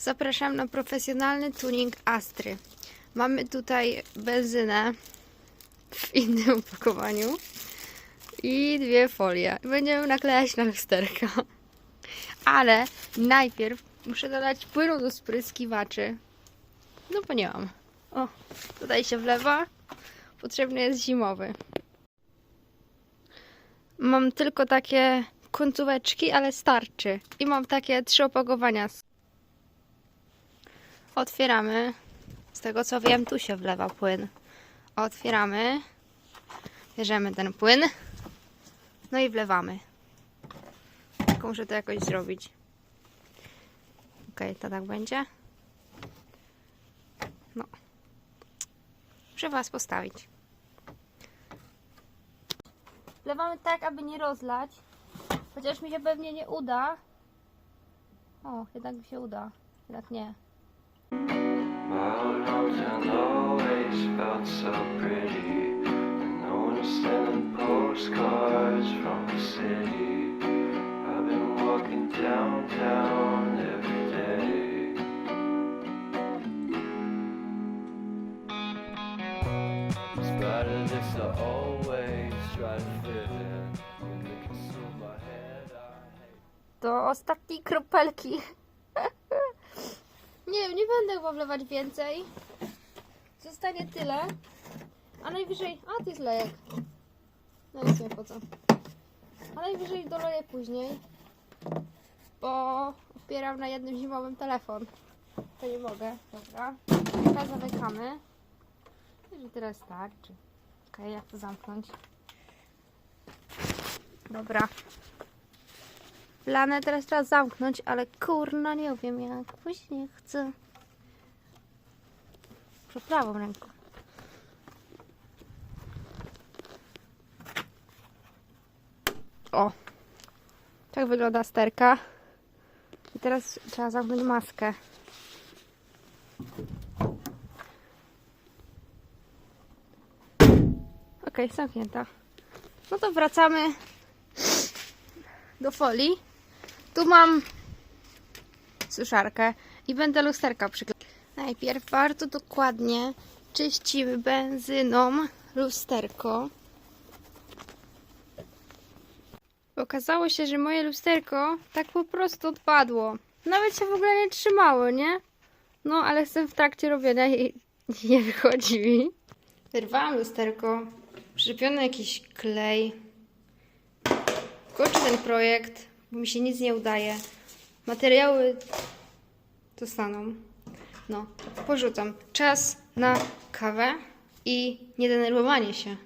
Zapraszam na profesjonalny tuning Astry. Mamy tutaj benzynę w innym opakowaniu i dwie folie. Będziemy naklejać na lusterka. Ale najpierw muszę dodać płynu do spryskiwaczy. No bo nie mam. O, tutaj się wlewa. Potrzebny jest zimowy. Mam tylko takie końcóweczki, ale starczy. I mam takie trzy opakowania. Otwieramy. Z tego co wiem, tu się wlewa płyn. Otwieramy. Bierzemy ten płyn. No i wlewamy. Tylko muszę to jakoś zrobić. Ok, to tak będzie. No. Muszę Was postawić. Wlewamy tak, aby nie rozlać. Chociaż mi się pewnie nie uda. O, jednak mi się uda. Jednak nie. Hometown always felt so pretty. And no sending postcards from the city. I've been walking downtown every day. This, I always try to fit in. Do ostatniej kropelki. nie wiem, nie będę chyba wlewać więcej. Zostanie tyle. A najwyżej... A, to jest lejek. No nic nie po co. A najwyżej doleję później. Bo opieram na jednym zimowym telefon. To nie mogę. Dobra. Teraz zamykamy. Że tyle starczy. Okej, jak to zamknąć? Dobra. Planę teraz trzeba zamknąć, ale kurna nie wiem jak. Później chcę. Przed prawą ręką. O! Tak wygląda sterka. I teraz trzeba zamknąć maskę. Okej, zamknięta. No to wracamy do folii. Tu mam suszarkę i będę lusterka przyklejać. Najpierw bardzo dokładnie czyścimy benzyną lusterko. Okazało się, że moje lusterko tak po prostu odpadło. Nawet się w ogóle nie trzymało, nie? No, ale jestem w trakcie robienia i nie wychodzi mi. Wyrwałam lusterko, przyczepiony jakiś klej. Kończę ten projekt, bo mi się nic nie udaje. Materiały dostaną. No, porzucam. Czas na kawę i niedenerwowanie się.